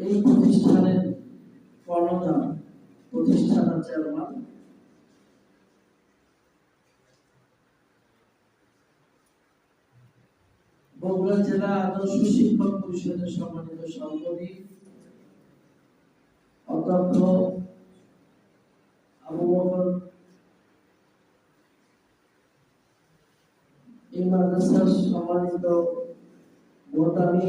এই প্রতিষ্ঠানের কর্ণধার প্রতিষ্ঠানের চেয়ারম্যান বগুড়া জেলা আদর্শ শিক্ষক পরিষদের সম্মানিত সভাপতি অধ্যক্ষ আবু বকর এই মাদ্রাসার সম্মানিত মোহতামি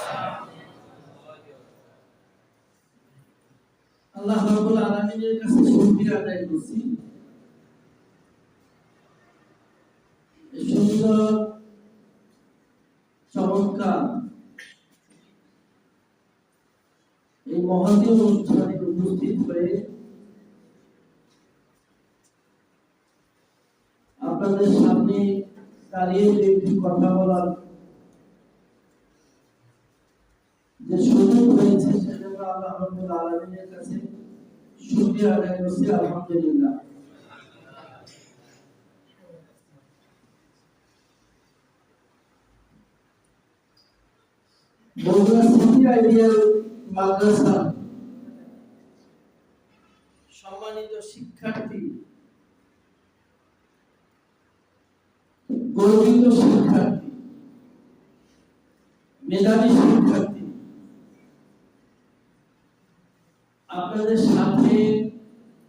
আল্লাহ রাব্বুল আলামিনের কাছে শুকরিয়া আদায় করছি। সুন্দর, চমৎকার, এই অনুষ্ঠানে উপস্থিত হয়ে আপনাদের সামনে দাঁড়িয়ে যে একটি কথা বলার যে সুযোগ হয়েছে সেজন্য আল্লাহ রাব্বুল আলামিনের কাছে আদায় করছি আলহামদুলিল্লাহ সম্মানিত শিক্ষার্থী গর্বিত শিক্ষার্থী মেধাবী শিক্ষার্থী আপনাদের সাথে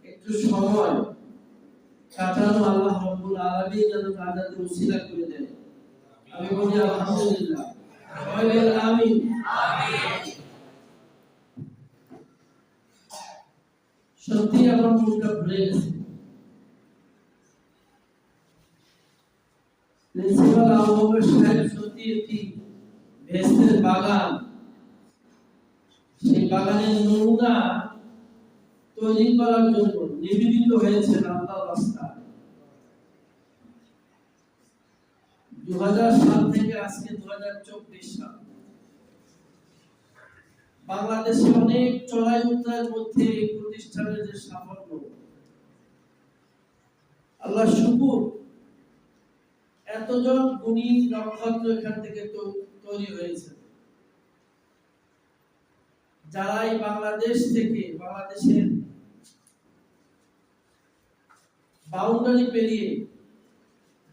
একটু সময় কাটানো আল্লাহ রব্বুল আলামিন যেন তাদেরকে উসিলা করে দেন। আমি বলি, আলহামদুলিল্লাহ। বলেন, আমিন। সত্যি আমার মনটা ভরে গেছে। প্রিন্সিপাল আবু সাহেব সত্যি একটি ভেস্তের বাগান। সেই বাগানের নমুনা তৈরি করার জন্য নিবেদিত হয়েছে আল্লাহ রাস্তায়। দু সাল থেকে আজকে দু সাল। বাংলাদেশে অনেক চড়াই উত্তরায়ের মধ্যে এই প্রতিষ্ঠানের যে সাফল্য, আল্লাহ শুকুর, এতজন গুণী নক্ষত্র এখান থেকে তো তৈরি হয়েছে। যারা এই বাংলাদেশ থেকে, বাংলাদেশের বাউন্ডারি পেরিয়ে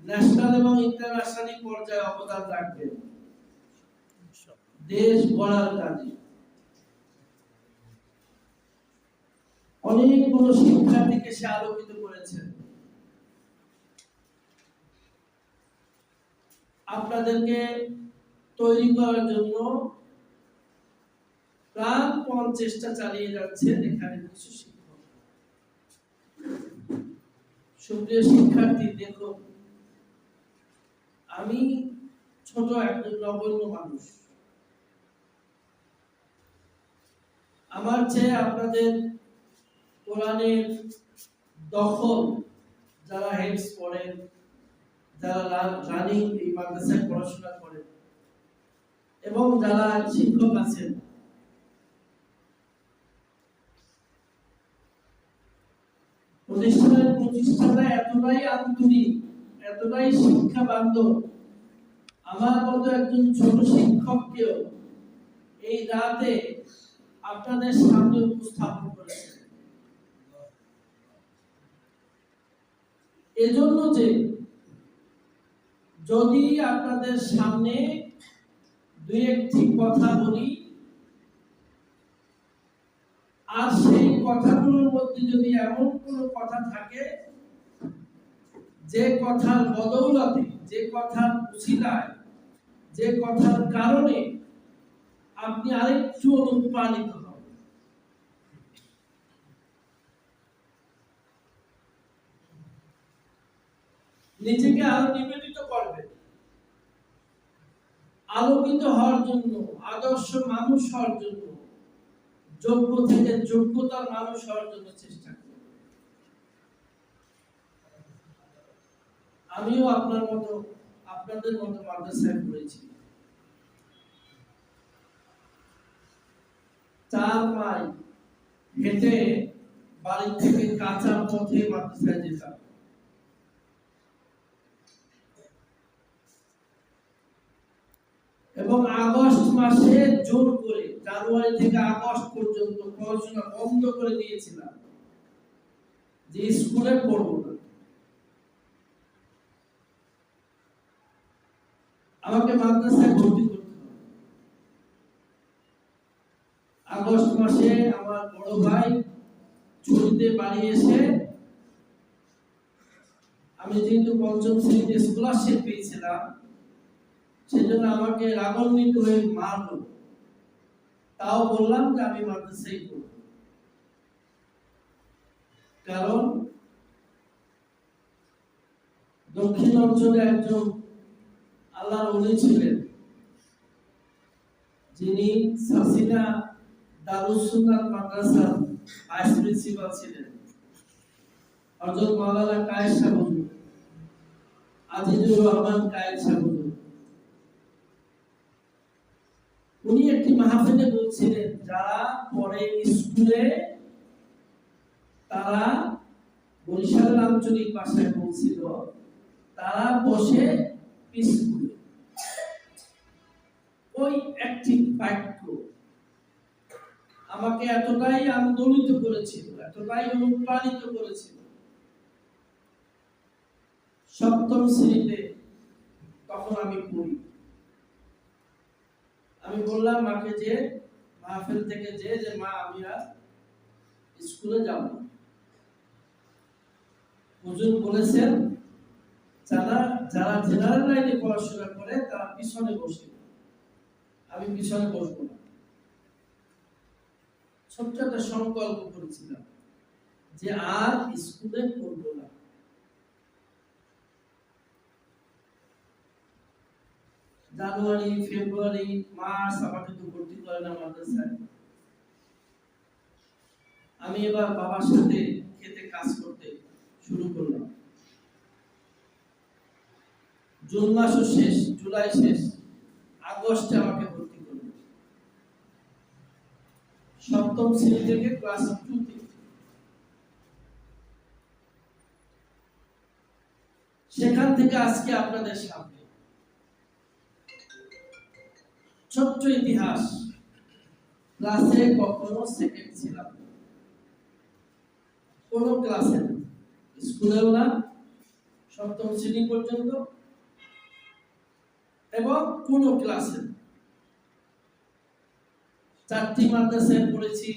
ন্যাশনাল এবং ইন্টারন্যাশনাল পর্যায়ে অবদান রাখবে। দেশ গড়ার কাজে। অনেকগুলো শিক্ষার্থীকে সে আলোকিত করেছেন আপনাদেরকে তৈরি করার জন্য প্রাণপণ চেষ্টা চালিয়ে যাচ্ছেন এখানে কিছু শিক্ষক সুপ্রিয় শিক্ষার্থী, দেখো, আমি ছোট একজন নগণ্য মানুষ। আমার চেয়ে আপনাদের কোরআনের দখল যারা হেডস পড়েন, যারা রানিং এই মাদ্রাসায় পড়াশোনা করেন, এবং যারা শিক্ষক আছেন প্রতিষ্ঠানের এতটাই আন্তরিক, এতটাই শিক্ষা বান্ধব আমার মতো একজন ছোট শিক্ষককেও এই রাতে আপনাদের সামনে উপস্থাপন করেছে এজন্য যে যদি আপনাদের সামনে দুই একটি কথা বলি, আর সেই কথাগুলোর মধ্যে যদি এমন কোনো কথা থাকে, যে কথার বদৌলতে, যে কথার উছিলায় যে কথার কারণে আপনি আরেকটু অনুপ্রাণিত নিজেকে আরও নিবেদিত করবেন। আলোকিত হওয়ার জন্য, আদর্শ মানুষ হওয়ার জন্য যোগ্য থেকে যোগ্যতার মানুষ হওয়ার জন্য চেষ্টা করবেন আমিও আপনার মতো, আপনাদের মতো মাদ্রাসায় পড়েছি। চার হেঁটে থেকে কাঁচা পথে মাদ্রাসায় যেতাম। এবং আগস্ট মাসে জোর করে, জানুয়ারি থেকে আগস্ট পড়াশোনা বন্ধ করে দিয়েছিলাম। যে স্কুলে পড়ব না। আমাকে মাদ্রাসায় ভর্তি করতে হবে। আগস্ট মাসে আমার বড় ভাই ছুটিতে বাড়ি এসে আমি যেহেতু পঞ্চম শ্রেণীতে স্কলারশিপ পেয়েছিলাম, সেজন্য আমাকে রাগান্বিত হয়ে মারলো। তাও বললাম যে আমি মাদ্রাসাই করব কারণ দক্ষিণ অঞ্চলে একজন আল্লাহর উনি ছিলেন, যিনি সাসিনা দারুসুন্নাত মাদ্রাসার ভাইস প্রিন্সিপাল ছিলেন। হযরত মাওলানা কায়েস সাহেব আজিজুর রহমান কায়েস সাহেব হুজুর উনি একটি মাহফিলে বলছিলেন যারা পরে স্কুলে তারা বরিশালের আঞ্চলিক ভাষায় বলছিল, তারা বসে স্কুলে। ওই একটি বাক্য আমাকে এতটাই আন্দোলিত করেছিল, এতটাই অনুপ্রাণিত করেছিল। সপ্তম শ্রেণীতে তখন আমি পড়ি। আমি বললাম মাকে যে, মাহফিল থেকে যে যে মা, আমি আর স্কুলে যাব হুজুর বলেছেন, যারা যারা জেনারেল লাইনে পড়াশোনা করে, তারা পিছনে বসে। আমি পিছনে বসবো না। ছোট্ট একটা সংকল্প করেছিলাম যে আর স্কুলে পড়ব না। জানুয়ারি, ফেব্রুয়ারি, মার্চ আমাকে তো ভর্তি করে না মাদ্রাসায় আমি এবার বাবার সাথে খেতে কাজ করতে শুরু করলাম। জুন মাসও শেষ, জুলাই শেষ, আগস্টে আমাকে ভর্তি করল। সপ্তম শ্রেণি থেকে ক্লাস টুতে সেখান থেকে আজকে আপনাদের সামনে ছোট্ট ইতিহাস। ক্লাসে কখনো সেকেন্ড ছিলাম কোন ক্লাসে স্কুলেও না, সপ্তম শ্রেণি পর্যন্ত। এবং কোন ক্লাসে চারটি মাদ্রাসায় পড়েছি।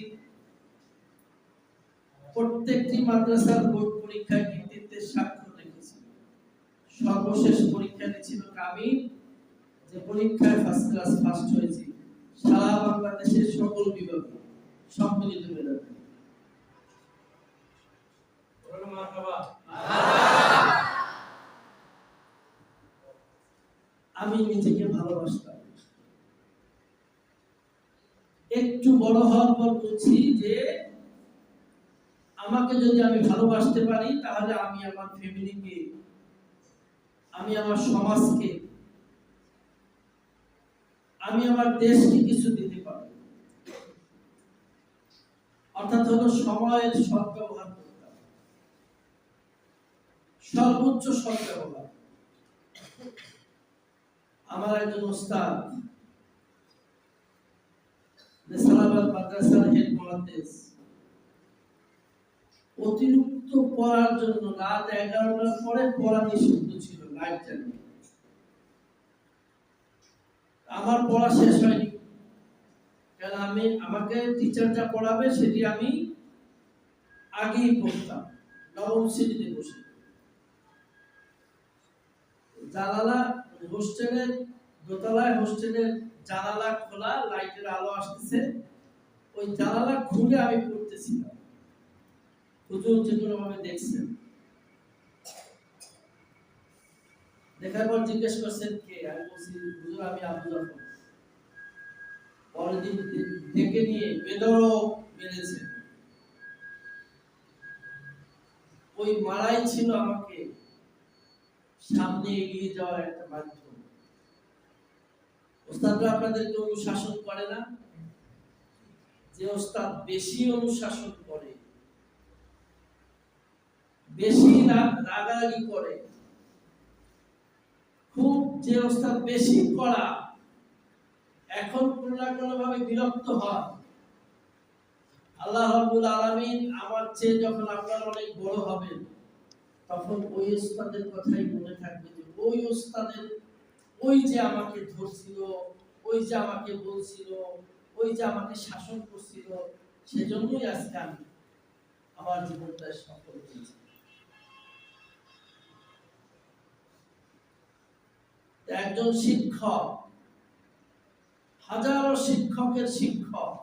প্রত্যেকটি মাদ্রাসার বোর্ড পরীক্ষায় কৃতিত্বের স্বাক্ষর রেখেছি। সর্বশেষ পরীক্ষা ছিল কামি যে পরীক্ষায় ফার্স্ট ক্লাস ফার্স্ট হয়েছি সারা বাংলাদেশের সকল বিভাগে সম্মিলিত মেধাতে আমি নিজেকে ভালোবাসতাম। একটু বড় হওয়ার পর বুঝছি যে আমাকে যদি আমি ভালোবাসতে পারি তাহলে আমি আমার ফ্যামিলিকে আমি আমার সমাজকে আমি আমার দেশকে কিছু দিতে পারব অর্থাৎ হলো সময়ের সদ্ব্যবহার করতে হবে। সর্বোচ্চ সদ্ব্যবহার। আমার একজন ওস্তাদ নেসারাবাদ মাদ্রাসার হেড মহাদেশ অতিরিক্ত পড়ার জন্য রাত এগারোটার পরে পড়া নিষিদ্ধ ছিল, লাইট জ্বালিয়ে। আমার পড়া শেষ হয়নি। কারণ আমি, আমাকে টিচার যা পড়াবে সেটি আমি আগেই পড়তাম, নবম শ্রেণীতে বসে। জানালা হোস্টেলের দোতলায় হোস্টেলের জানালা খোলা, লাইটের আলো আসতেছে। ওই জানালা খুলে আমি পড়তেছিলাম। হুজুর যে কোনো ভাবে দেখছেন। দেখার পর জিজ্ঞেস করছেন কে? আমি বলছি, হুজুর, আমি আবু জাফর পরের দিন ডেকে নিয়ে বেদরক মেরেছে। ওই মারাই ছিল আমাকে সামনে এগিয়ে যাওয়ার একটা মাধ্যম। ওস্তাদরা আপনাদেরকে অনুশাসন করে না? যে ওস্তাদ বেশি অনুশাসন করে, বেশি রাগ- রাগারাগি করে খুব যে ওস্তাদ বেশি করা এখন কোনো না কোনো ভাবে বিরক্ত হয়। আল্লাহ রাব্বুল আলামিন আমার চেয়ে যখন আপনারা অনেক বড় হবেন, তখন ওই ওস্তাদের কথাই মনে থাকবে যে, ওই ওস্তাদের ওই যে আমাকে ধরছিল, ওই যে আমাকে বলছিল, ওই যে আমাকে শাসন করছিল, সেজন্যই আজকে আমি আমার জীবনটা সফল হয়েছে। একজন শিক্ষক, হাজারো শিক্ষকের শিক্ষক।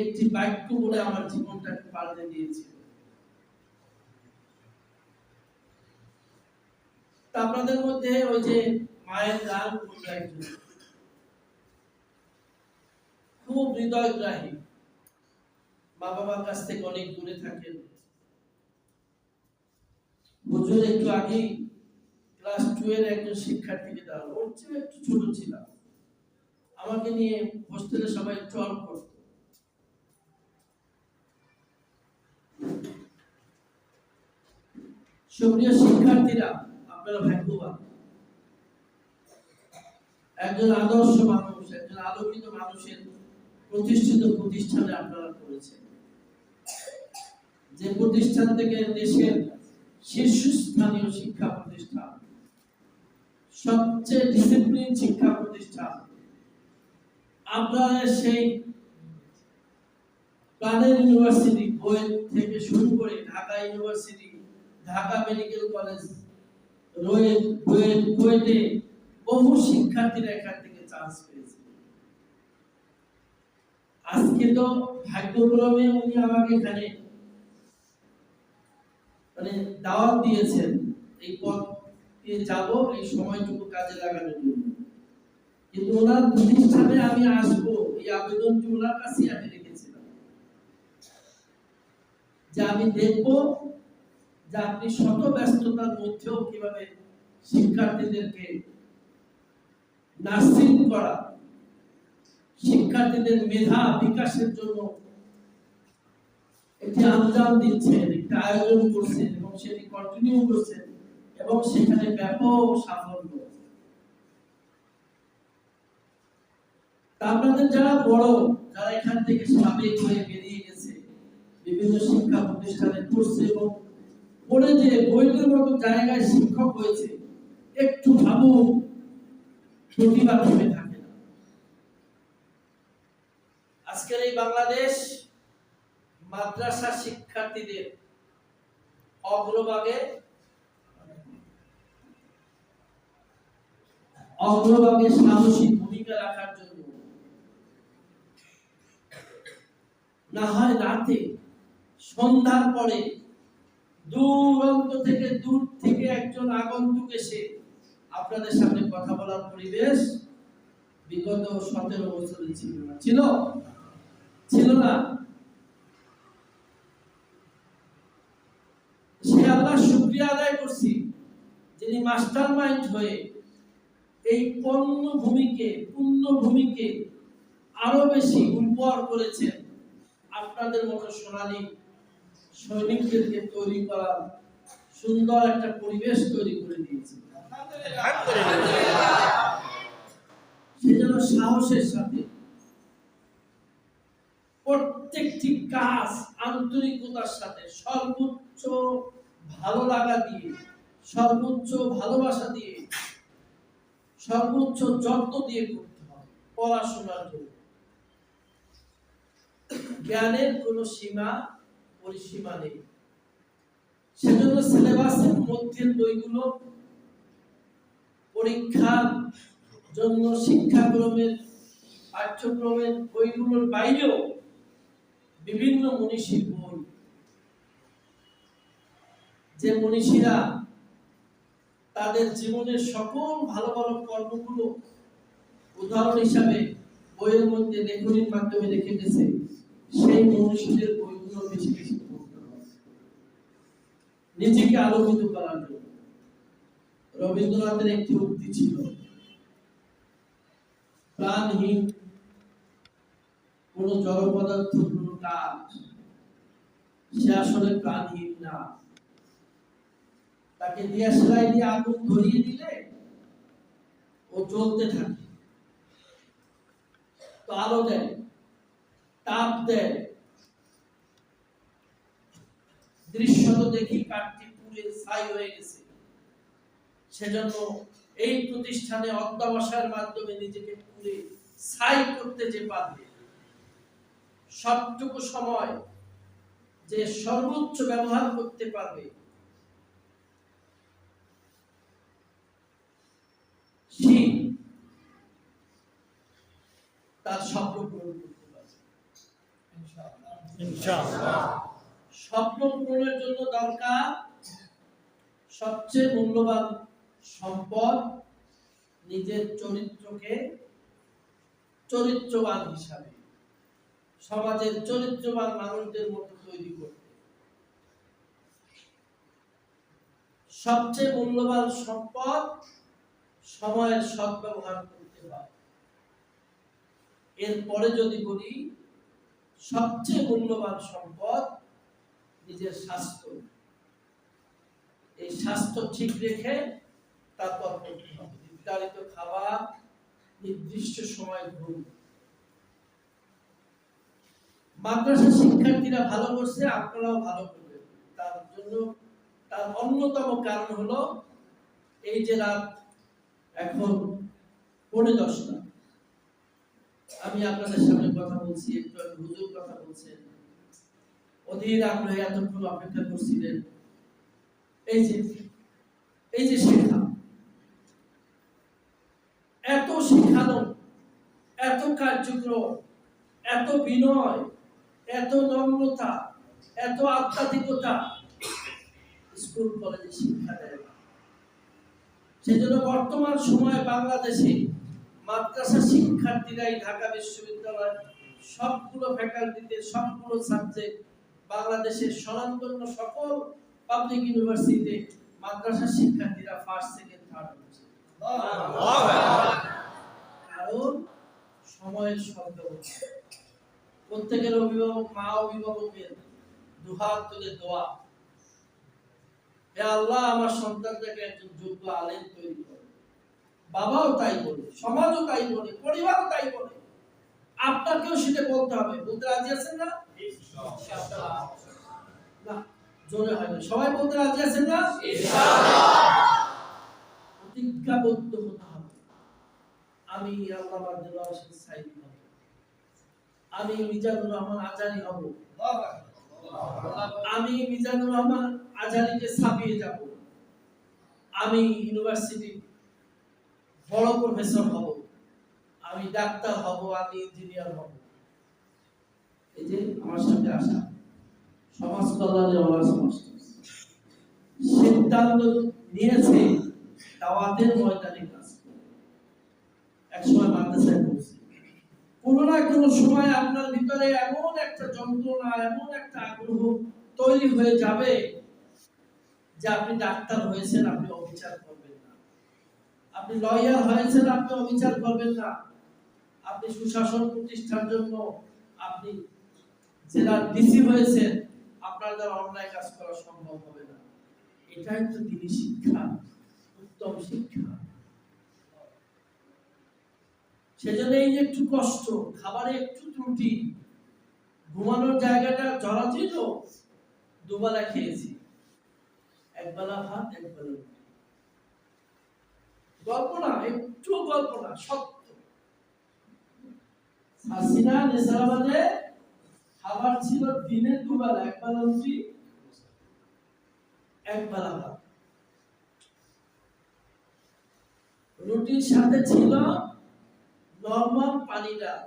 একটি বাক্য বলে আমার জীবনটাকে পাল্টে দিয়েছিল। আপনাদের মধ্যে ওই যে মায়ের গান খুব হৃদয়গ্রাহী। কাছ থেকে অনেক দূরে থাকেন। হুজুর একটু ক্লাস টু এর একজন শিক্ষার্থীকে দাঁড়াল ওর একটু ছোট ছিলাম। আমাকে নিয়ে হোস্টেলে সবাই ট্রল করত। সুপ্রিয় শিক্ষার্থীরা, আপনারা ভাগ্যবান। একজন আদর্শ মানুষ, একজন আলোকিত মানুষের প্রতিষ্ঠিত প্রতিষ্ঠানে আপনারা করেছেন যে প্রতিষ্ঠান থেকে দেশের শিক্ষা প্রতিষ্ঠান। সবচেয়ে ডিসিপ্লিন শিক্ষা প্রতিষ্ঠান। আপনারা সেই ইউনিভার্সিটি থেকে শুরু করে Dhaka university Dhaka medical college RUET বুয়েটে বহু শিক্ষার্থীরা এখান থেকে চান্স পেয়েছে। আজকে তো ভাগ্যক্রমে উনি আমাকে এখানে মানে দাওয়াত দিয়েছেন, এই পথ দিয়ে যাব, এই সময়টুকু কাজে লাগানোর জন্য। কিন্তু ওনার প্রতিষ্ঠানে আমি আসব, এই আবেদনটি ওনার কাছেই আমি রেখেছিলাম। যে আমি দেখব যে আপনি শত ব্যস্ততার মধ্যেও কীভাবে শিক্ষার্থীদেরকে নার্সিং করা, শিক্ষার্থীদের মেধা বিকাশের জন্য একটি আঞ্জাম দিচ্ছেন, একটি আয়োজন করছেন এবং সেটি কন্টিনিউ করছেন এবং সেখানে ব্যাপক সাফল্য। আপনাদের যারা বড়, যারা এখান থেকে সাবেক হয়ে বেরিয়ে গেছে, বিভিন্ন শিক্ষা প্রতিষ্ঠানে পড়ছে এবং পড়ে যে মতো জায়গায় শিক্ষক হয়েছে, একটু ভাবুন, প্রতিভা থেমে থাকে না। আজকের এই বাংলাদেশ মাদ্রাসা শিক্ষার্থীদের অগ্রভাগে অগ্রভাগে সাহসী ভূমিকা রাখার জন্য। না হয় রাতে, সন্ধ্যার পরে দূরান্ত থেকে দূর থেকে একজন আগন্তুক এসে আপনাদের সামনে কথা বলার পরিবেশ বিগত সতেরো বছরে ছিল না। ছিল? ছিল না। আল্লাহ শুক্রিয়া আদায় করছি যিনি মাস্টার মাইন্ড হয়ে এই পণ্য ভূমিকে পূর্ণ ভূমিকে আরও বেশি উর্বর করেছেন। আপনাদের মতো সোনালী সৈনিকদেরকে তৈরি করার সুন্দর একটা পরিবেশ তৈরি করে দিয়েছে। সে যেন সাহসের সাথে প্রত্যেকটি কাজ আন্তরিকতার সাথে সর্বোচ্চ ভালো লাগা দিয়ে, সর্বোচ্চ ভালোবাসা দিয়ে, সর্বোচ্চ যত্ন দিয়ে করতে হবে পড়াশোনার জন্য। জ্ঞানের কোনো সীমা, পরিসীমা নেই। সেজন্য সিলেবাসের মধ্যে বইগুলো পরীক্ষার জন্য শিক্ষাক্রমের পাঠ্যক্রমের বইগুলোর বাইরেও বিভিন্ন মনীষীর বই যে মনীষীরা তাদের জীবনের সকল ভালো ভালো কর্মগুলো উদাহরণ হিসাবে বইয়ের মধ্যে লেখনির মাধ্যমে রেখে গেছে সেই মনীষীদের বইগুলো বেশি বেশি নিজেকে আলোকিত করার জন্য। রবীন্দ্রনাথের একটি উক্তি ছিল, প্রাণহীন কোন জড় পদার্থ কোন কাজ, সে আসলে প্রাণহীন না। তাকে দিয়াশলাই দিয়ে আগুন ধরিয়ে দিলে ও জ্বলতে থাকে। তো আলো দেয়, তাপ দেয়। দৃশ্য তো দেখি কাঠটি পুড়ে ছাই হয়ে গেছে। সেজন্য এই প্রতিষ্ঠানে অধ্যবসায়ের মাধ্যমে নিজেকে পুড়ে ছাই করতে যে পারবে, সবটুকু সময় যে সর্বোচ্চ ব্যবহার করতে পারবে সে তার স্বপ্ন পূরণ করতে পারবে স্বপ্ন পূরণের জন্য দরকার সবচেয়ে মূল্যবান সম্পদ নিজের চরিত্রকে চরিত্রবান হিসাবে সমাজের চরিত্রবান মানুষদের মতো তৈরি করতে। সবচেয়ে মূল্যবান সম্পদ সময়ের সদ্ব্যবহার করতে হয়। এরপরে যদি বলি, সবচেয়ে মূল্যবান সম্পদ নিজের স্বাস্থ্য। এই স্বাস্থ্য ঠিক রেখে তারপর নির্ধারিত খাবার, নির্দিষ্ট সময় ঘুম। মাদ্রাসা শিক্ষার্থীরা ভালো করছে, আপনারাও ভালো করবেন। তার জন্য তার অন্যতম কারণ হলো, এই যে রাত এখন পৌনে দশটা। আমি আপনাদের সামনে কথা বলছি, একটু হুজুর কথা বলছেন। অধীর আগ্রহে এতক্ষণ অপেক্ষা করছিলেন। এই যে এই যে শেখা এত শেখানো, এত কার্যক্রম, এত বিনয়, এত নম্রতা, এত আধ্যাত্মিকতা, স্কুল, কলেজে শিক্ষা দেয় সেজন্য বর্তমান সময়ে বাংলাদেশে মাদ্রাসা শিক্ষার্থীরাই ঢাকা বিশ্ববিদ্যালয়, সবগুলো ফ্যাকাল্টিতে সবগুলো সাবজেক্ট বাংলাদেশের স্বনামধন্য সকল পাবলিক ইউনিভার্সিটিতে মাদ্রাসা শিক্ষার্থীরা ফার্স্ট সেকেন্ড থার্ড হচ্ছে। কারণ সময়ের সদ্ব্যবহার প্রত্যেকের অভিভাবক মা অভিভাবকের দুহাত তুলে দোয়া। হে আল্লাহ আমার সন্তানটাকে একজন যোগ্য আলেম তৈরি করে। বাবাও তাই বলে সমাজও তাই বলে পরিবারও তাই বলে। আপনাকেও সেটা বলতে হবে। বলতে রাজি আছেন না? না জোরে হয় না। সবাই বলতে রাজি আছেন না? প্রতিজ্ঞাবদ্ধ হতে হবে। আমি আল্লাহ হব আমি মিজানুর রহমান আজারি হব। আমি মিজানুর রহমান আজারিকে ছাপিয়ে যাব। আমি ইউনিভার্সিটি বড় প্রফেসর হব। আমি ডাক্তার হব, আমি ইঞ্জিনিয়ার হব। এই যে আমার সাথে আসা, সমাজ কল্যাণে অনার্স মাস্টার্স সিদ্ধান্ত নিয়েছে দাওয়াতের ময়দানে কাজ। একসময় মাদ্রাসায় পড়ছি। কোনো না কোনো সময় আপনার ভিতরে এমন একটা যন্ত্রণা, এমন একটা আগ্রহ তৈরি হয়ে যাবে যে আপনি ডাক্তার হয়েছেন, আপনি অবিচার করবেন না। আপনি লয়ার হয়েছেন, আপনি অবিচার করবেন না। আপনি সুশাসন প্রতিষ্ঠার জন্য আপনি জেলার ডিসি হয়েছেন, আপনার দ্বারা অন্যায় কাজ করা সম্ভব হবে না। এটাই তো তিনি শিক্ষা, উত্তম শিক্ষা। সেজন্য এই যে একটু কষ্ট, খাবারে একটু ত্রুটি, ঘুমানোর জায়গাটা জরাজীর্ণ, দুবেলা খেয়েছি। খাবার ছিল দিনে দুবেলা রুটি, একবেলা ভাত। রুটির সাথে ছিল নর্মাল পানি ডাল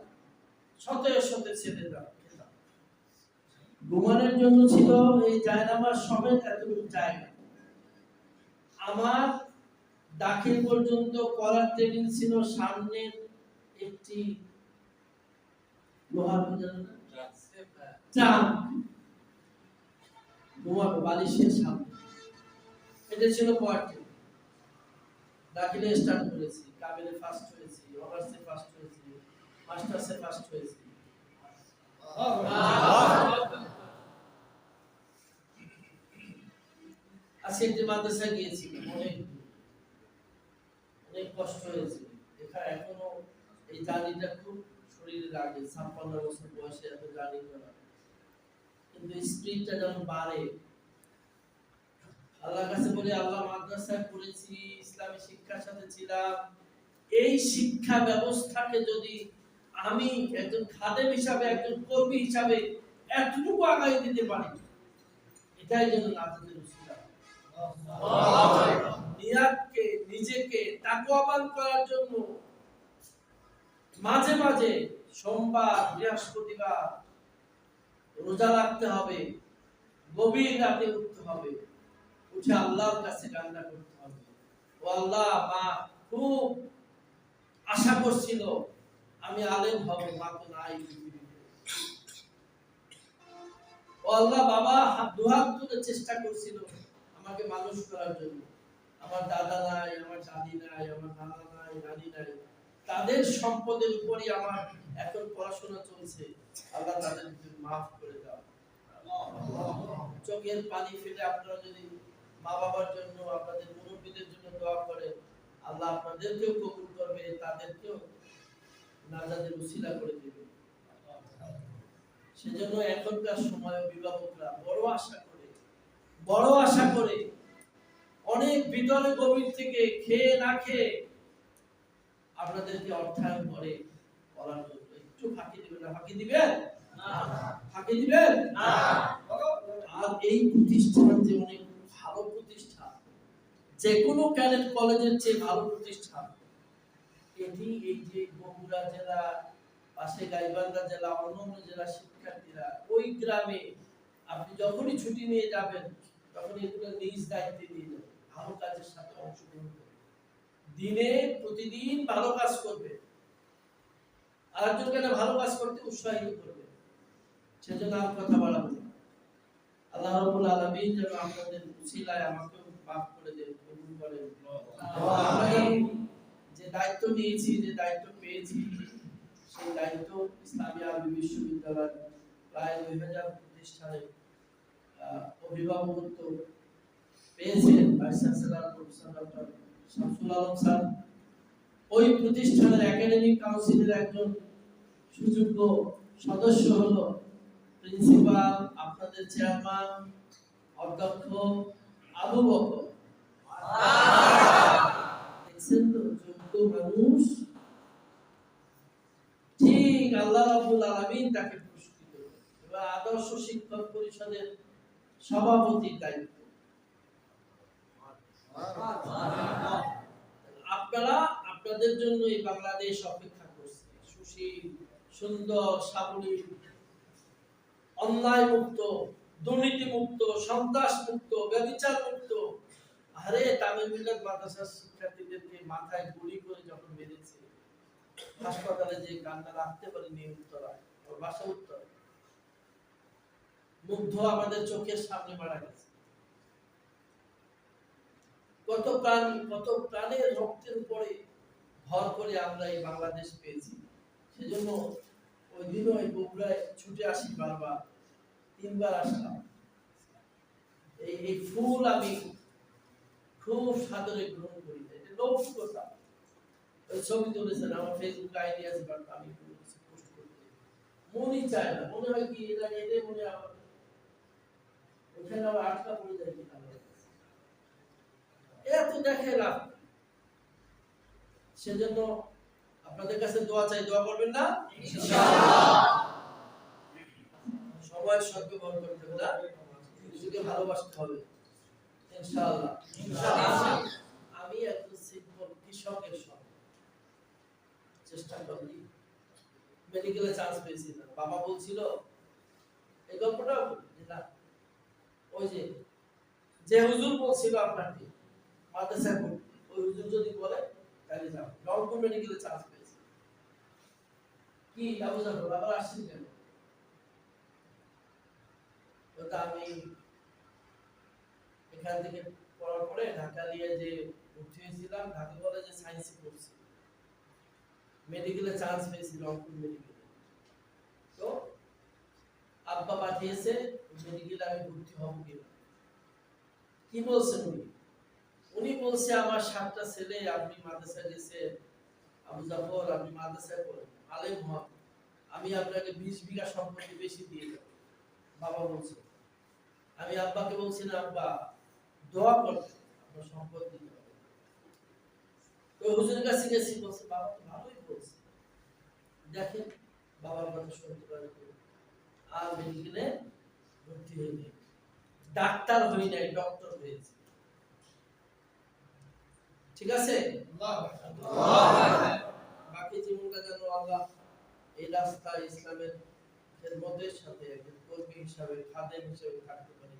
শত শত ডাল খেতাম। ঘুমানোর জন্য ছিল এই জায়নামাজ সমেত এতটুকু জায়গা। আমার দাখিল পর্যন্ত করার টেবিল ছিল সামনের একটি লোহার বালিশের সামনে। এটা ছিল দাখিলে স্টার্ট করেছি। কাবিলে ফার্স্ট হয়েছি অনার্সে ফার্স্ট হয়েছি, মাস্টার্সে ফার্স্ট হয়েছি। আজকে একটি মাদ্রাসা গিয়েছি অনেক কষ্ট হয়েছে এখানে এখনও এই খুব শরীরে লাগে। ছাপ্পান্ন বছর বয়সে এত করা। কিন্তু স্পিডটা বাড়ে কাছে আল্লাহ মাদ্রাসায় পড়েছি, ইসলামী শিক্ষার সাথে ছিলাম। এই শিক্ষা ব্যবস্থাকে যদি আমি একজন খাদেম হিসাবে, একজন কর্মী হিসাবে এতটুকু আগাই দিতে পারি, এটাই যেন নিয়াতকে নিজেকে তাকওয়াবান করার জন্য মাঝে মাঝে সোমবার, বৃহস্পতিবার রোজা রাখতে হবে, গভীর রাতে উঠতে হবে, উঠে আল্লাহর কাছে কান্না করতে হবে। ও আল্লাহ, মা, খুব আশা করছিল আমি আলেম হব, মা তো নাই ও আল্লাহ, বাবা, হাত, দুহাত চেষ্টা করছিল। আমাকে মানুষ করার জন্য। আমার দাদা নাই, আমার দাদি নাই, আমার নানা নাই, নানি নাই। তাদের সম্পদের উপরই আমার এখন পড়াশোনা চলছে। আল্লাহ তাদের মাফ করে দাও। চোখের পানি ফেলে আপনারা যদি মা বাবার জন্য, আপনাদের মুরব্বীদের জন্য দোয়া করেন, আল্লাহ আপনাদেরকেও কবুল করবে, তাদেরকেও নাজাদের উসিলা করে দেবে। সেজন্য এখনকার সময় অভিভাবকরা বড় আশা করে বড় আশা করে অনেক ভিতরে গভীর থেকে খেয়ে না খেয়ে আপনাদেরকে অর্থায়ন করে বলার জন্য। একটু ফাঁকি দিবেন না? ফাঁকি দিবেন? ফাঁকি দিবেন? আর এই প্রতিষ্ঠান যে অনেক ভালো প্রতিষ্ঠান যে কোনো ক্যাডেট কলেজের চেয়ে ভালো প্রতিষ্ঠান এটি এই যে বগুড়া জেলা পাশে গাইবান্ধা জেলা অন্যান্য জেলা শিক্ষার্থীরা ওই গ্রামে আপনি যখনই ছুটি নিয়ে যাবেন তখন এগুলো নিজ দায়িত্বে দিয়ে ভালো কাজের সাথে অংশগ্রহণ করবে। দিনে প্রতিদিন ভালো কাজ করবে। আরেকজনকে ভালো কাজ করতে উৎসাহিত করবে। সেজন্য আর কথা না। আল্লাহ রাব্বুল আলামিন যেন আপনাদের উসিলায় আমাকে মাফ করে দেন কবুল করেন। যে দায়িত্ব নিয়েছি যে দায়িত্ব পেয়েছি সেই দায়িত্ব ইসলামী আরবি বিশ্ববিদ্যালয় প্রায় দুই হাজার প্রতিষ্ঠানে আহ, অভিভাবকত্ব পেয়েছেন vice professor doctor Shamsul Alam sir. ওই প্রতিষ্ঠানের একাডেমিক কাউন্সিলের একজন সুযোগ্য সদস্য প্রিন্সিপাল আপনাদের চেয়ারম্যান অধ্যক্ষ আবু বকর। যোগ্য মানুষ। ঠিক আল্লাহ রাব্বুল আলামিন তাকে পুরস্কৃত এবার আদর্শ শিক্ষক পরিষদের সভাপতির দায়িত্ব। আপনারা আপনাদের জন্য এই বাংলাদেশ অপেক্ষা করছে। সুশীল, সুন্দর, সাবলীল অন্যায় মুক্ত দুর্নীতি মুক্ত সন্ত্রাস মুক্ত ব্যবিচার মুক্ত আরে তামিল মিল্লাত মাদ্রাসার শিক্ষার্থীদেরকে মাথায় গুলি করে যখন মেরেছে, হাসপাতালে যে কান্না রাখতে পারিনি উত্তরায়, ওর বাসা উত্তর মুগ্ধ আমাদের চোখের সামনে মারা গেছে। কত প্রাণ, কত প্রাণের রক্তের উপরে ভর করে আমরা এই বাংলাদেশ পেয়েছি। সেজন্য ওই দিনও এই বগুড়ায় ছুটে আসি বারবার, তিনবার আসলাম। এই এই ফুল আমি খুব সাদরে গ্রহণ করি। এটা লৌকিকতা ওই ছবি তুলেছেন, আমার ফেসবুক আইডি আছে বাট আমি পোস্ট করতে মনই চায় না। মনে হয় কি, এটা এটাই মনে আমার কিনা দেখে লাভ সেজন্য আপনাদের কাছে দোয়া চাই দোয়া করবেন না সবাই হবে না ভালোবাসতে হবে আমি একজন সিম্পল কৃষকের সঙ্গে চেষ্টা করি মেডিকেলে চান্স পেয়েছি না বাবা বলছিল এই গল্পটা না যে হুজুর বলছিল আপনাকে মাদ্রাসায় ওই হুজুর যদি বলে, তাহলে যাও। রংপুর মেডিকেলে চান্স পেয়েছি। কি আবু জাফর আবার আসছেন কেন? ওটা আমি এখান থেকে পড়ার পরে ঢাকা নিয়ে যে ভর্তি হয়েছিলাম, ঢাকা কলেজে সায়েন্সে পড়ছি। মেডিকেলে চান্স পেয়েছি রংপুর মেডিকেলে তো আব্বা পাঠিয়েছে মেডিকেলে আমি ভর্তি হব কিনা কি বলছেন উনি? উনি বলছে, আমার সাতটা ছেলে, আপনি মাদ্রাসায় গেছে, আবু জাফর, আপনি মাদ্রাসায় পড়েন, আলেম হন। আমি আপনাকে বিশ বিঘা সম্পত্তি বেশি দিয়ে দেব। বাবা বলছে, আমি আব্বাকে বলছি না, আব্বা, দোয়া করতে আপনার সম্পদ দিতে হবে। তো হুজুরের কাছে গেছি, বলছে, বাবা তো ভালোই বলছে। দেখেন, বাবার কথা শুনতে পারে। আর মেডিকেলে ভর্তি হয়ে যাই ডাক্তার হই নাই ডক্টর হয়েছে ঠিক আছে? বাকি জীবনটা যেন আল্লাহ এই রাস্তা ইসলামের খেদমতের সাথে একজন কর্মী হিসাবে খাদেম হিসাবে থাকতে পারি।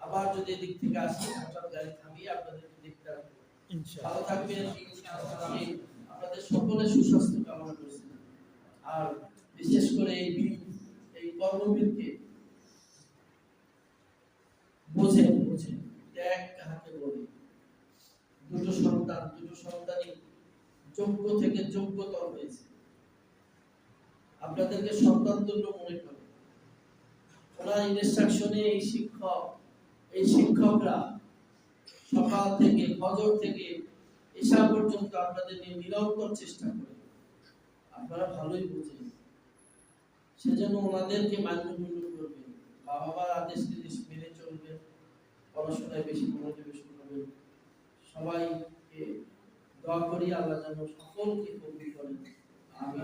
আবার যদি এদিক থেকে আসি হঠাৎ গাড়ি থামিয়ে আপনাদেরকে দেখতে আসব। ভালো থাকবেন আমি আপনাদের সকলের সুস্বাস্থ্য কামনা করছি আর বিশেষ করে এই কর্মবীরকে বোঝেন বোঝেন, ত্যাগ কাহাকে বলে? দুটো সন্তান, দুটো সন্তানই যোগ্য থেকে যোগ্যতর হয়েছে। আপনাদেরকে সন্তান মনে করে ওনার ইনস্ট্রাকশনে এই শিক্ষক, এই শিক্ষকরা সকাল থেকে, ফজর থেকে এসা পর্যন্ত আপনাদের নিয়ে নিরন্তর চেষ্টা করে। আপনারা ভালোই বোঝেন। সেজন্য ওনাদেরকে মান্যগণ্য করবেন। বাবা মার আদেশ নির্দেশ মেনে চলবেন পড়াশোনায় বেশি মনোনিবেশ করবেন। সবাইকে দোয়া করি আল্লাহ যেন সকলকে কবুল করেন। আমি